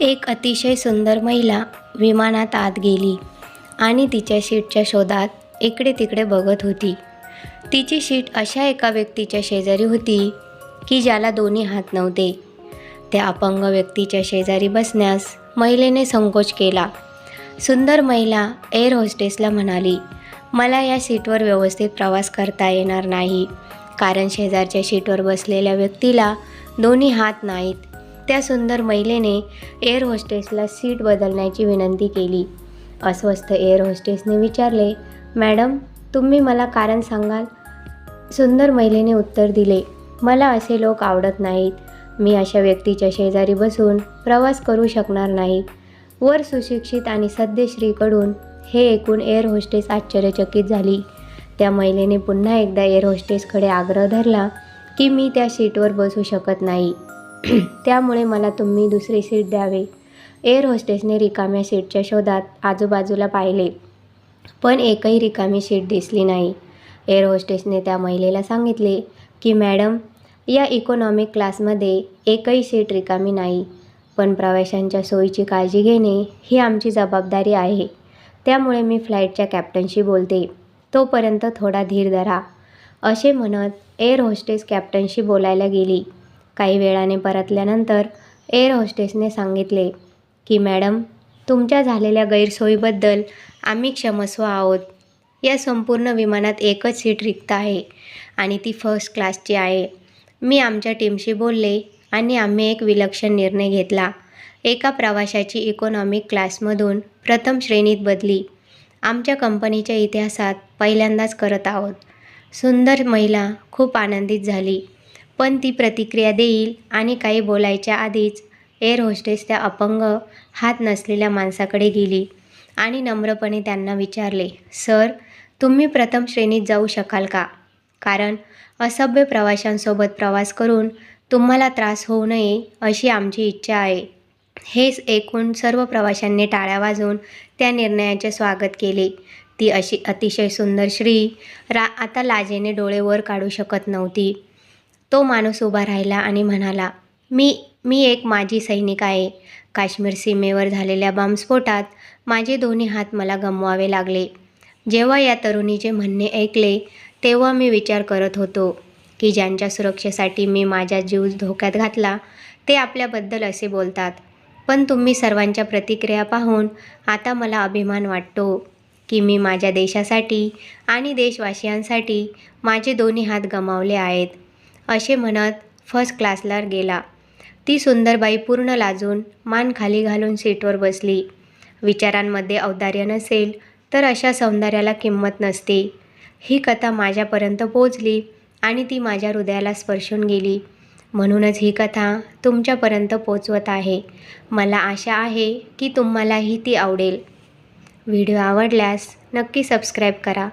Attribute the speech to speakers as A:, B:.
A: एक अतिशय सुंदर महिला विमानात आत गेली आणि तिच्या शीटच्या शोधात इकडे तिकडे बघत होती. तिची शीट अशा एका व्यक्तीच्या शेजारी होती की ज्याला दोन्ही हात नव्हते. त्या अपंग व्यक्तीच्या शेजारी बसण्यास महिलेने संकोच केला. सुंदर महिला एअर होस्टेसला म्हणाली मला या सीटवर व्यवस्थित प्रवास करता येणार नाही. कारण शेजारच्या सीटवर बसलेल्या व्यक्तीला दोन्ही हात नाहीत. त्या सुंदर महिलेने एअर होस्टेसला सीट बदलण्याची विनंती केली. अस्वस्थ एअर होस्टेसने विचारले मॅडम तुम्ही मला कारण सांगाल? सुंदर महिलेने उत्तर दिले मला असे लोक आवडत नाहीत. मी अशा व्यक्तीच्या शेजारी बसून प्रवास करू शकणार नाही. वर सुशिक्षित आणि सद्यश्रीकडून हे ऐकून एअर होस्टेस आश्चर्यचकित झाली. त्या महिलेने पुन्हा एकदा एअर होस्टेसकडे आग्रह धरला की मी त्या सीटवर बसू शकत नाही. त्यामुळे मला तुम्ही दुसरी सीट द्यावे. एअर होस्टेसने रिकाम्या सीटच्या शोधात आजूबाजूला पाहिले. पण एकही रिकामी सीट दिसली नाही. एअर होस्टेसने त्या महिलेला सांगितले की मॅडम या इकॉनॉमिक क्लासमध्ये एकही सीट रिकामी नाही. पण प्रवाशांच्या सोयीची काळजी घेणे ही आमची जबाबदारी आहे. त्यामुळे मी फ्लाईटच्या कॅप्टनशी बोलते. तोपर्यंत थोडा धीर धरा. असे म्हणत एअर होस्टेस कॅप्टनशी बोलायला गेली. काही वेळाने परतल्यानंतर एअर होस्टेसने सांगितले की मॅडम तुमच्या झालेल्या गैरसोयीबद्दल आम्ही क्षमस्व आहोत. या संपूर्ण विमानात एकच सीट रिक्त आहे आणि ती फर्स्ट क्लासची आहे. मी आमच्या टीमशी बोलले आणि आम्ही एक विलक्षण निर्णय घेतला. एका प्रवाशाची इकॉनॉमिक क्लासमधून प्रथम श्रेणीत बदली. आमच्या कंपनीच्या इतिहासात पहिल्यांदाच करत आहोत. सुंदर महिला खूप आनंदित झाली. पण ती प्रतिक्रिया देईल आणि काही बोलायच्या आधीच एअर होस्टेस त्या अपंग हात नसलेल्या माणसाकडे गेली आणि नम्रपणे त्यांना विचारले सर तुम्ही प्रथम श्रेणीत जाऊ शकाल का? कारण असभ्य प्रवाशांसोबत प्रवास करून तुम्हाला त्रास होऊ नये अशी आमची इच्छा आहे. हेच ऐकून सर्व प्रवाशांनी टाळ्या वाजवून त्या निर्णयाचे स्वागत केले. ती अशी अतिशय सुंदर श्री रा आता लाजेने डोळे वर काढू शकत नव्हती. तो माणूस उभा राहिला आणि म्हणाला मी मी एक माजी सैनिक आहे. काश्मीर सीमेवर झालेल्या बॉम्बस्फोटात माझे दोन्ही हात मला गमवावे लागले. जेव्हा या तरुणीचे म्हणणे ऐकले तेव्हा मी विचार करत होतो की ज्यांच्या सुरक्षेसाठी मी माझा जीव धोक्यात घातला ते आपल्याबद्दल असे बोलतात. पण तुम्ही सर्वांच्या प्रतिक्रिया पाहून आता मला अभिमान वाटतो की मी माझ्या देशासाठी आणि देशवासियांसाठी माझे दोन्ही हात गमावले आहेत. असे म्हणत फर्स्ट क्लासला गेला. ती सुंदरबाई पूर्ण लाजून मान खाली घालून सीटवर बसली. विचारांमध्ये औदार्य नसेल तर अशा सौंदर्याला किंमत नसते. ही कथा माझ्यापर्यंत पोचली आणि ती माझ्या हृदयाला स्पर्शून गेली. म्हणूनच ही कथा तुमच्यापर्यंत पोचवत आहे. मला आशा आहे की तुम्हालाही ती आवडेल. व्हिडिओ आवडल्यास नक्की सबस्क्राईब करा.